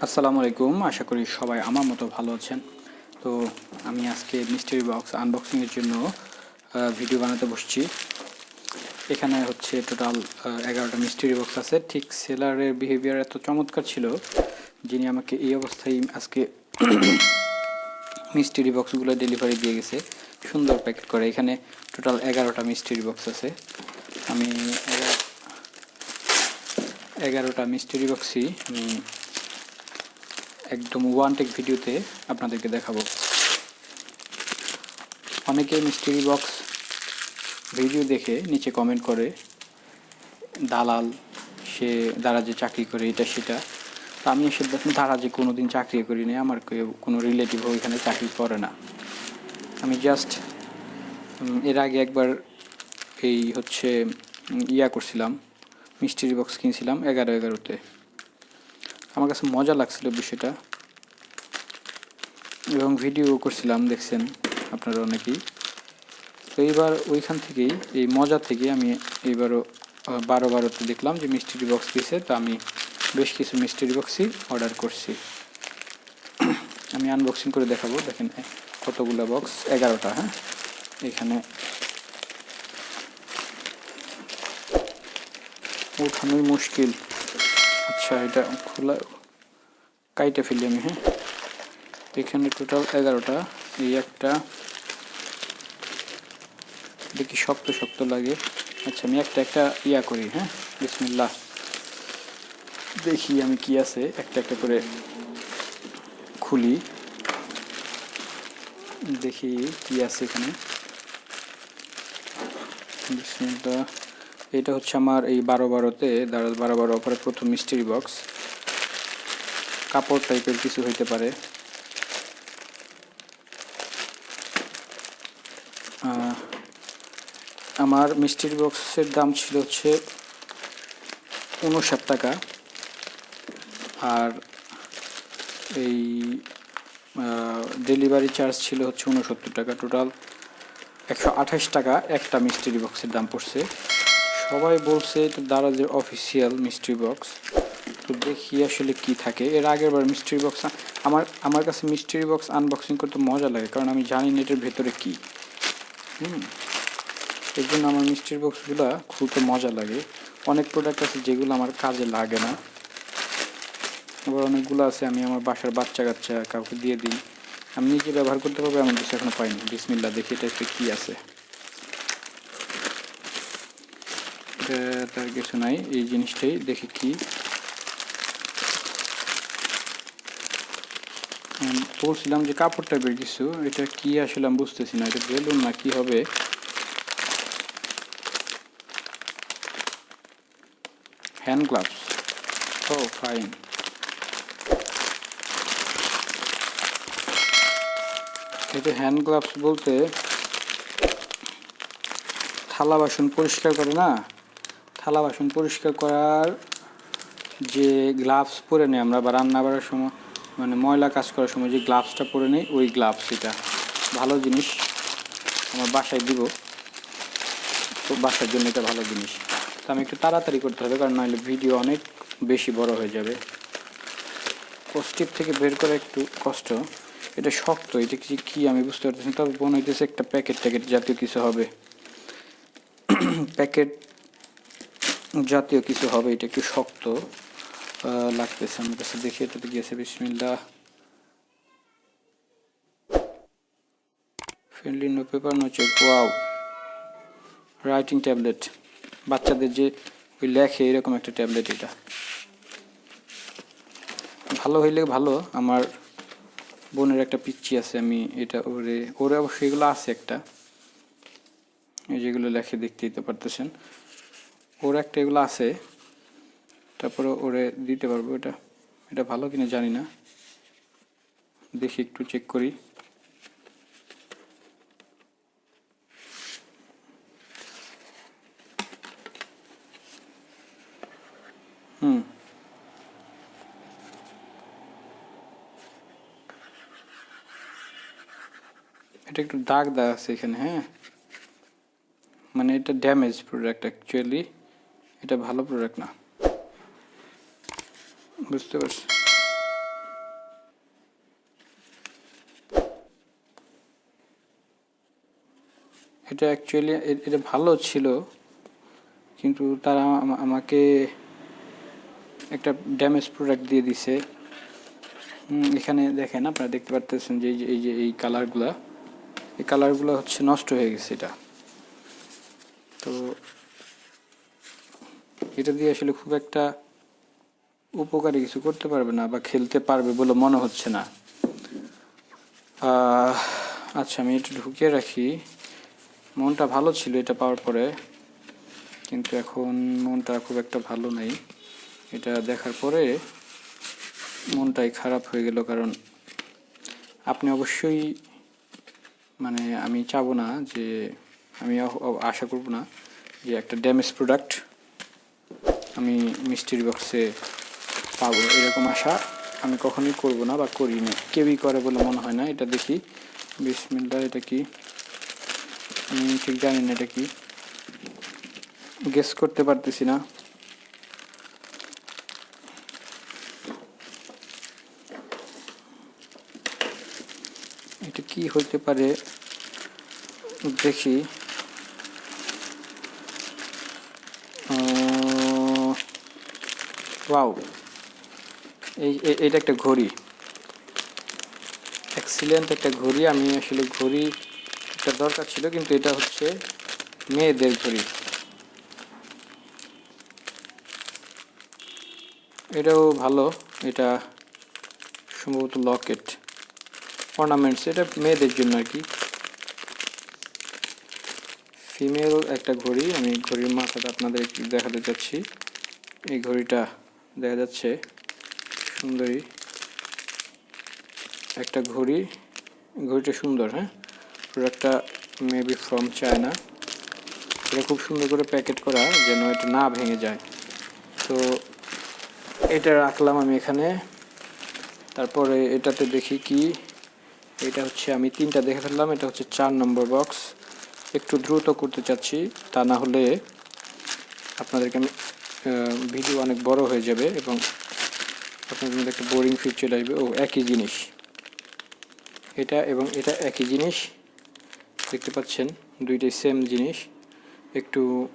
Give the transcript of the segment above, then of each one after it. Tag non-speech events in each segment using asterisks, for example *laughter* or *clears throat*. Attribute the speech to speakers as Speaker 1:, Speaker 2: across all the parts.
Speaker 1: আসসালামু আলাইকুম। আশা করি সবাই আমার মতো ভালো আছেন। তো আমি আজকে মিস্ট্রি বক্স আনবক্সিংয়ের জন্য ভিডিও বানাতে বসছি। এখানে হচ্ছে টোটাল এগারোটা মিস্ট্রি বক্স আছে। ঠিক সেলারের বিহেভিয়ার এত চমৎকার ছিল যিনি আমাকে এই অবস্থায় আজকে মিস্ট্রি বক্সগুলো ডেলিভারি দিয়ে গেছে। সুন্দর প্যাকেট করে। এখানে টোটাল এগারোটা মিস্ট্রি বক্স আছে। আমি এগারো- এগারোটা মিস্ট্রি বক্সই আমি একদম ওয়ান টেক ভিডিওতে আপনাদেরকে দেখাবো। অনেকে মিস্ট্রি বক্স ভিডিও দেখে নিচে কমেন্ট করে, দালাল, সে দারাজে চাকরি করে এটা, সেটা। তা আমি এসে দারাজে কোনো দিন চাকরি করিনি আমার কেউ, কোনো রিলেটিভও এখানে চাকরি করে না। আমি জাস্ট এর আগে একবার এই হচ্ছে ইয়া করছিলাম মিস্ট্রি বক্স কিনছিলাম, এগারো এগারোতে। আমার কাছে মজা লাগছিল বিষয়টা। এবং ভিডিও করছিলাম, দেখছেন আপনারা অনেকেই। তো এইবার ওইখান থেকেই, এই মজা থেকে আমি এইবারও বারো বারোতে দেখলাম যে মিস্ট্রি বক্স দিয়েছে তো আমি বেশ কিছু মিস্ট্রি বক্সই অর্ডার করছি। আমি আনবক্সিং করে দেখাবো, দেখেন কতগুলো বক্স এগারোটা হ্যাঁ? এখানে উঠানোই মুশকিল। আচ্ছা এটা খোলা কাইটে ফেলি আমি হ্যাঁ? এখানে টোটাল এগারোটা, এই একটা দেখি শক্ত শক্ত লাগে। আচ্ছা আমি একটা একটা ইয়া করি হ্যাঁ? বিসমিল্লাহ। দেখি আমি কি আছে, একটা একটা করে খুলি। দেখি কি আছে এখানে। বিসমিল্লাহ। এটা হচ্ছে আমার এই বারো বারোতে, দাঁড়াল, বারো বারো অফারে প্রথম মিস্ট্রি বক্স কাপড় টাইপের কিছু হইতে পারে। আমার মিষ্টির বক্সের দাম ছিল হচ্ছে উনষাট টাকা। আর এই ডেলিভারি চার্জ ছিল হচ্ছে উনসত্তর টাকা। টোটাল একশো আঠাশ টাকা একটা মিস্ট্রি বক্সের দাম পড়ছে। সবাই বলছে এটা দারাজের অফিসিয়াল মিস্ট্রি বক্স তো দেখি আসলে কি থাকে। এর আগের বার মিস্ট্রি বক্স আমার আমার কাছে মিস্ট্রি বক্স আনবক্সিং করতে মজা লাগে, কারণ আমি জানি না এটার ভেতরে কী। হুম। এর জন্য আমার মিষ্টির বক্সগুলো খুলতে মজা লাগে। অনেক প্রোডাক্ট আছে যেগুলো আমার কাজে লাগে না। আবার অনেকগুলো আছে, আমি আমার বাসার বাচ্চা কাচ্চা কাউকে দিয়ে দিই। আমি নিজে ব্যবহার করতে পারব, এমন কিছু এখনও পাইনি। বিসমিল্লা দেখি এটা কী আছে এটা তার কিছু নাই, এই জিনিসটাই দেখি কি। বলছিলাম যে কাপড় টাইপের কিছু এটা কি আসলে আমি বুঝতেছি না, এটা বেলুন না কি হবে? হ্যান্ড গ্লাভস ও ফাইন এটা হ্যান্ড গ্লাভস বলতে থালা বাসন পরিষ্কার করে না? থালা বাসন পরিষ্কার করার যে গ্লাভস পরে নেই আমরা বা রান্না করার সময় মানে ময়লা কাজ করার সময় যে গ্লাভসটা পরে নেই, ওই গ্লাভস এটা। ভালো জিনিস। আমার বাসায় দিব। তো বাসার জন্য এটা ভালো জিনিস। তো আমি একটু তাড়াতাড়ি করতে হবে, কারণ নাহলে ভিডিও অনেক বেশি বড় হয়ে যাবে। পোস্টিভ থেকে বের করা একটু কষ্ট। এটা শক্ত, এটা কি কি আমি বুঝতে পারতেছি। তবে মনে হইতেছে একটা প্যাকেট ট্যাকেট জাতীয় কিছু হবে। *clears throat* প্যাকেট জাতীয় কিছু হবে, এটা একটু শক্ত লাগতেছে আমার কাছে। দেখি, এটাতে গিয়েছে বিসমিল্লা friendly no paper no check wow writing tablet বাচ্চাদের যে ওই লেখে, এরকম একটা ট্যাবলেট এটা। ভালো হইলে ভালো, আমার বোনের একটা পিচ্ছি আছে, আমি এটা ওরে ওরে অবশ্যই এগুলো আছে একটা। যেগুলো লেখে দেখতে দিতে পারতেছেন। ওর একটা এগুলো আছে। তারপরে ওরে দিতে পারব এটা। এটা ভালো কিনা জানি না। দেখি একটু চেক করি। হুম। এটা একটু দাগ দাগ আছে এখানে হ্যাঁ। মানে এটা ড্যামেজ প্রোডাক্ট অ্যাকচুয়ালি এটা ভালো প্রোডাক্ট না। বুঝতে পারছি। এটা অ্যাকচুয়ালি এটা ভালো ছিল, কিন্তু তারা আমাকে একটা ড্যামেজ প্রোডাক্ট দিয়ে দিছে। এখানে দেখেন আপনারা দেখতে পারতেছেন যে এই যে এই কালারগুলা এই কালারগুলো হচ্ছে নষ্ট হয়ে গেছে এটা। তো এটা দিয়ে আসলে খুব একটা উপকারী কিছু করতে পারবে না বা খেলতে পারবে বলে মনে হচ্ছে না। আচ্ছা আমি এটা ঢুকিয়ে রাখি। মনটা ভালো ছিল এটা পাওয়ার পরে, কিন্তু এখন মনটা খুব একটা ভালো নেই। এটা দেখার পরে মনটাই খারাপ হয়ে গেল, কারণ আপনি অবশ্যই মানে আমি চাবো না যে, আমি আশা করব না যে একটা ড্যামেজ প্রোডাক্ট আমি মিষ্টির বক্সে পাবো, এরকম আশা আমি কখনোই করব না বা করি না কেউই করে বলে মনে হয় না, এটা দেখি। বিশ বিসমিল্লা এটা কি? আমি ঠিক জানি না এটা কি। গেস করতে পারতেছি না। এটা কি হতে পারে? দেখি। ওয়াও। এই এটা একটা ঘড়ি। এক্সিলেন্ট একটা ঘড়ি। আমি আসলে ঘড়ি একটা দরকার ছিল, কিন্তু এটা হচ্ছে মেয়েদের ঘড়ি। এটাও ভালো। এটা সম্ভবত লকেট অর্নামেন্টস। এটা মেয়েদের জন্য আর কি। ফিমেল একটা ঘড়ি। আমি ঘড়ির মাথাটা আপনাদের দেখাতে চাচ্ছি। এই ঘড়িটা দেখা যাচ্ছে সুন্দরী একটা ঘড়ি। ঘড়িটা সুন্দর হ্যাঁ? প্রোডাক্টটা মেবি ফ্রম চায়না এটা খুব সুন্দর করে প্যাকেট করা যেন এটা না ভেঙে যায়। তো এটা রাখলাম আমি এখানে। তারপরে এটাতে দেখি কি, এটা হচ্ছে আমি তিনটা দেখে ফেললাম। এটা হচ্ছে চার নম্বর বক্স একটু দ্রুত করতে চাচ্ছি, তা না হলে আপনাদেরকে আমি ভিডিও অনেক বড় হয়ে যাবে এবং আপনাদের মধ্যে একটা বোরিং ফিল চলে আসবে। ও, একই জিনিস। এটা এবং এটা একই জিনিস। দেখতে পাচ্ছেন, দুইটাই সেম জিনিস। একটু,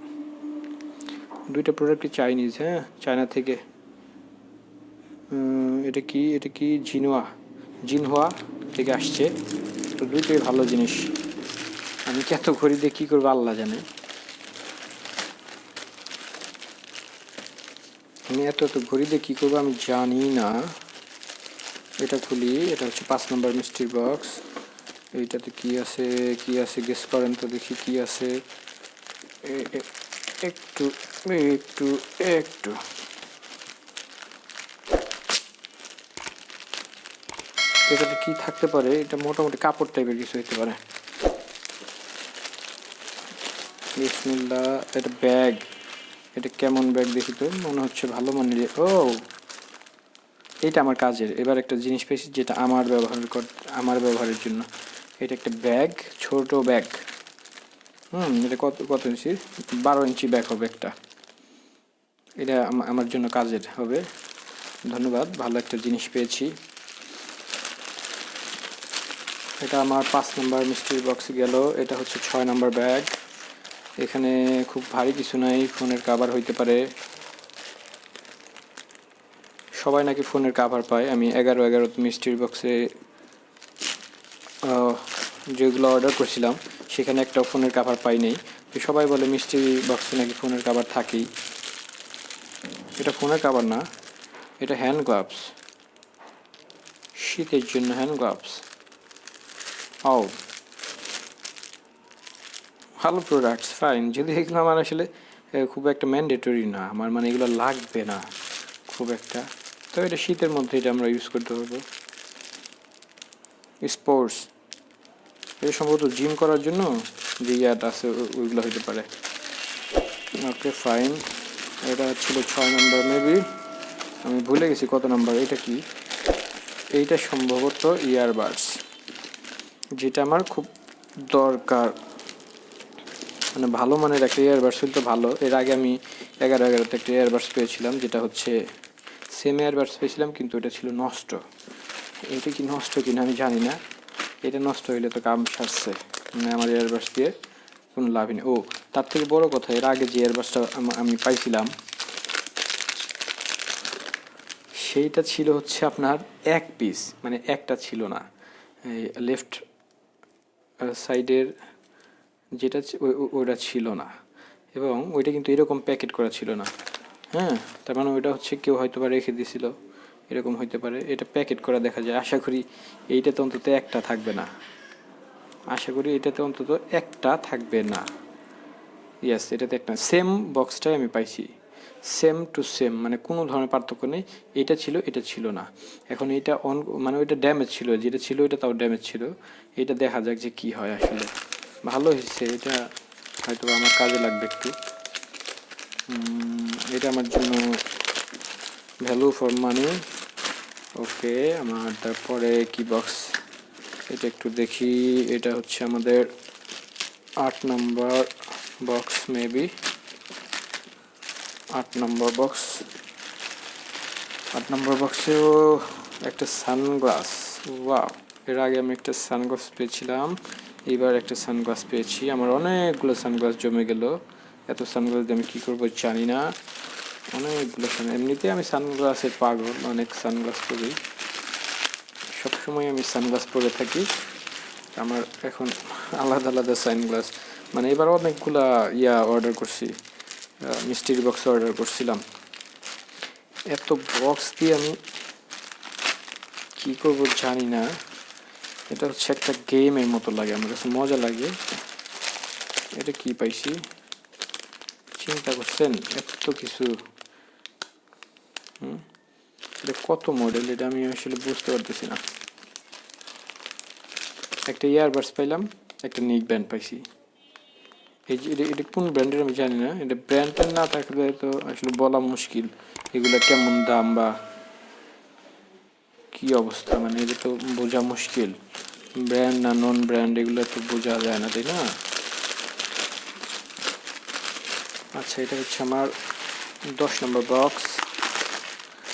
Speaker 1: দুইটা প্রোডাক্টই চাইনিজ হ্যাঁ? চায়না থেকে। এটা কি এটা কি জিনোয়া জিনহুয়া থেকে আসছে। তো দুইটাই ভালো জিনিস। আমি কি এত ঘড়ি দিয়ে কী করব, আল্লাহ জানে। আমি এত এত ঘড়ি দিয়ে কী করব আমি জানি না। এটা খুলি, এটা হচ্ছে পাঁচ নম্বর মিষ্টির বক্স এইটাতে কি আছে কি আছে গেস করেন তো দেখি কি আছে। একটু একটু একটু। এটাতে কি থাকতে পারে? এটা মোটামুটি কাপড় টাইপের কিছু হতে পারে। এটা ব্যাগ এটা কেমন ব্যাগ দেখি তো? মনে হচ্ছে ভালো মানের ও! এটা আমার কাজের। এবার একটা জিনিস পেয়েছি যেটা আমার ব্যবহার কর আমার ব্যবহারের জন্য। এটা একটা ব্যাগ ছোট ব্যাগ হুম, এটা কত কত ইঞ্চি? বারো ইঞ্চি ব্যাগ হবে একটা। এটা আমার জন্য কাজের হবে। ধন্যবাদ, ভালো একটা জিনিস পেয়েছি। এটা আমার পাঁচ নম্বর মিষ্টির বক্সে গেল। এটা হচ্ছে ছয় নম্বর ব্যাগ এখানে খুব ভারী কিছু নাই, ফোনের কাভার হইতে পারে। সবাই নাকি ফোনের কাভার পায়। আমি এগারো এগারো মিষ্টির বক্সে যেগুলো অর্ডার করছিলাম, সেখানে একটা ফোনের কাভার পাই নেই। তো সবাই বলে মিষ্টি বক্সে নাকি ফোনের কাভার থাকেই। এটা ফোনের কাভার না, এটা হ্যান্ড গ্লাভস শীতের জন্য হ্যান্ড গ্লাভস ও ভালো প্রোডাক্টস ফাইন যদি এগুলো আমার আসলে খুব একটা ম্যান্ডেটরি না, আমার মানে এগুলো লাগবে না, খুব একটা, তো এটা শীতের মধ্যে এটা আমরা ইউজ করতে পারব। স্পোর্টস এটা সম্ভবত জিম করার জন্য যে ইয়াটা আছে ওইগুলো হইতে পারে। ওকে ফাইন এটা ছিল ছয় নম্বর মেবি আমি ভুলে গেছি কত নম্বর এটা কি? এইটা সম্ভবত ইয়ারবাডস যেটা আমার খুব দরকার। মানে ভালো মানের একটা ইয়ারবাডস হলে তো ভালো। এর আগে আমি এগারো এগারোতে একটা ইয়ারবাডস পেয়েছিলাম, যেটা হচ্ছে সেম ইয়ারবাডস পেয়েছিলাম, কিন্তু এটা ছিল নষ্ট। এটা কি নষ্ট কিনা আমি জানি না। এটা নষ্ট হইলে তো কাম সারছে। মানে আমার ইয়ারবাডস দিয়ে কোনো লাভই নেই। ও, তার থেকে বড় কথা, এর আগে যে এয়ারবাসটা আমি পাইছিলাম, সেইটা ছিল হচ্ছে আপনার এক পিস মানে একটা ছিল না। লেফট সাইডের যেটা ওইটা ছিল না। এবং ওইটা কিন্তু এরকম প্যাকেট করা ছিল না। হ্যাঁ? তার মানে ওইটা হচ্ছে কেউ হয়তো বা রেখে দিয়েছিল এরকম হইতে পারে। এটা প্যাকেট করা দেখা যায়। আশা করি এইটাতে অন্তত একটা থাকবে না। আশা করি এটাতে অন্তত একটা থাকবে না। ইয়াস এটাতে একটা। সেম বক্সটাই আমি পাইছি। সেম টু সেম মানে কোনো ধরনের পার্থক্য নেই। এটা ছিল এটা ছিল না। এখন এটা অন মানে ওইটা ড্যামেজ ছিল। যেটা ছিল এটা তাও ড্যামেজ ছিল। এটা দেখা যাক যে কি হয় আসলে। ভালো হয়েছে, এটা হয়তো আমার কাজে লাগবে একটু। এটা আমার জন্য ভ্যালু ফর মানি ওকে, আমার তারপরে কি বক্স এটা একটু দেখি। এটা হচ্ছে আমাদের আট নম্বর বক্স মেবি আট নম্বর বক্স আট নম্বর বক্সেও একটা সানগ্লাস ওয়াও এর আগে আমি একটা সানগ্লাস পেয়েছিলাম। এবার একটা সানগ্লাস পেয়েছি। আমার অনেকগুলো সানগ্লাস জমে গেল। এত সানগ্লাস দিয়ে আমি কী করব জানি না। অনেকগুলো সান এমনিতে আমি সানগ্লাসের পাগল, অনেক সানগ্লাস পরি। সবসময় আমি সানগ্লাস পরে থাকি। আমার এখন আলাদা আলাদা সানগ্লাস মানে এবার অনেকগুলা ইয়া অর্ডার করছি। মিষ্টির বক্স অর্ডার করছিলাম। এত বক্স দিয়ে আমি কী করব জানি না। এটা হচ্ছে একটা গেমের মতো লাগে, আমার কাছে মজা লাগে। এটা কি পাইছি? চিন্তা করছেন, এত কিছু। হুম? এটা কত মডেল এটা আমি আসলে বুঝতে পারতেছি না। একটা ইয়ারবাডস পাইলাম, একটা নিক ব্যান্ড পাইছি। এই যে এটা এটা কোন ব্র্যান্ডের আমি জানি না, এটা ব্র্যান্ডের না থাকলে তো আসলে বলা মুশকিল। এগুলো কেমন দাম বা কি অবস্থা? মানে এটা তো বোঝা মুশকিল। ব্র্যান্ড না নন ব্র্যান্ড এগুলো তো বোঝা যায় না, তাই না? আচ্ছা এটা হচ্ছে আমার দশ নম্বর বক্স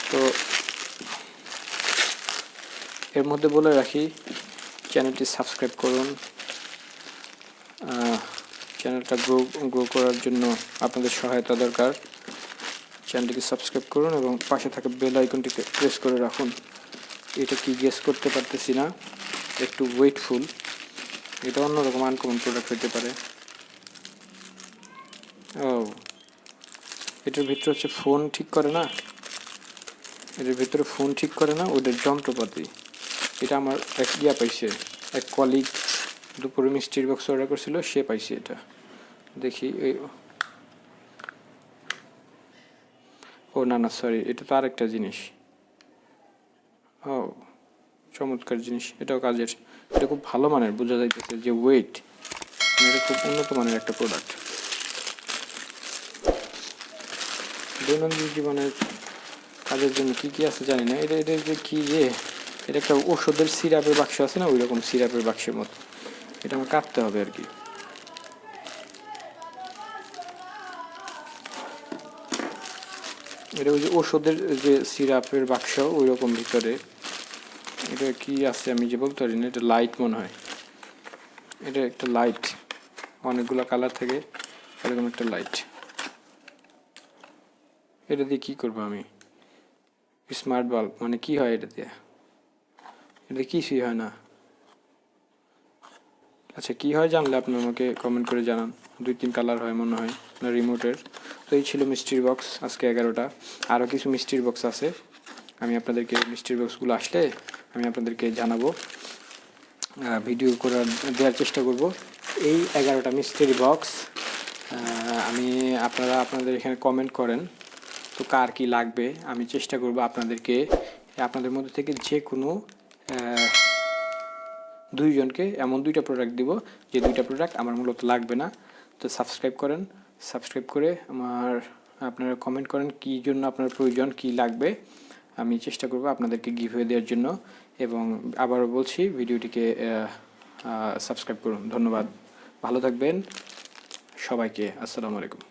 Speaker 1: তো এর মধ্যে বলে রাখি চ্যানেলটি সাবস্ক্রাইব করুন। চ্যানেলটা গ্রো গ্রো করার জন্য আপনাদের সহায়তা দরকার। চ্যানেলটিকে সাবস্ক্রাইব করুন এবং পাশে থাকা বেল আইকনটিকে প্রেস করে রাখুন। এটা কি গেস করতে পারতেছি না। একটু ওয়েটফুল এটা অন্যরকম আনকমন প্রোডাক্ট হতে পারে। ও, এটার ভিতরে হচ্ছে ফোন ঠিক করে না? এটার ভিতরে ফোন ঠিক করে না, ওদের যন্ত্রপাতি। এটা আমার এক ইয়া পাইছে, এক কলিগ দুপুরে মিষ্টির বক্স অর্ডার করছিল, সে পাইছে এটা। দেখি, এই ও। না না সরি এটা তো আরেকটা জিনিস। ও। চমৎকার জিনিস, এটাও কাজের। এটা খুব ভালো মানের, বোঝা যাইতেছে যে ওয়েট এটা খুব উন্নত মানের একটা প্রোডাক্ট দৈনন্দিন জীবনের কাজের জন্য কি কি আছে জানি না, এটা এটা যে কি যে, এটা একটা ওষুধের সিরাপের বাক্স আছে না ওই রকম সিরাপের বাক্সের মতো। এটা আমার কাটতে হবে আর কি। এটা ওই যে ওষুধের যে সিরাপের বাক্স ওই রকম ভিতরে এটা কি আছে আমি যে বলতে পারি না, এটা লাইট মনে হয়। এটা একটা লাইট অনেকগুলো কালার থাকে, এরকম একটা লাইট এটা দিয়ে কি করব আমি? স্মার্ট বাল্ব মানে কি হয় এটা দিয়ে? এটা কিছুই হয় না। আচ্ছা কি হয় জানলে আপনি আমাকে কমেন্ট করে জানান। দুই তিন কালার হয় মনে হয়, না রিমোটের তো এই ছিল মিষ্টির বক্স আজকে এগারোটা। আরও কিছু মিষ্টির বক্স আছে। আমি আপনাদেরকে মিষ্টির বক্সগুলো আসলে আমি আপনাদেরকে জানাব ভিডিও করার, দেওয়ার চেষ্টা করব। এই এগারোটা মিস্ট্রি বক্স আমি আপনারা, আপনাদের এখানে কমেন্ট করেন তো কার কি লাগবে। আমি চেষ্টা করব আপনাদেরকে, আপনাদের মধ্যে থেকে যে কোনো দুইজনকে এমন দুইটা প্রোডাক্ট দিব, যে দুইটা প্রোডাক্ট আমার মূলত লাগবে না। তো সাবস্ক্রাইব করেন সাবস্ক্রাইব করে আমার, আপনারা কমেন্ট করেন কী জন্য আপনার প্রয়োজন, কি লাগবে। আমি চেষ্টা করব আপনাদেরকে গিভ হয়ে দেওয়ার জন্য। এবং আবারও বলছি ভিডিওটিকে সাবস্ক্রাইব করুন। ধন্যবাদ। ভালো থাকবেন। সবাইকে আসসালামু আলাইকুম।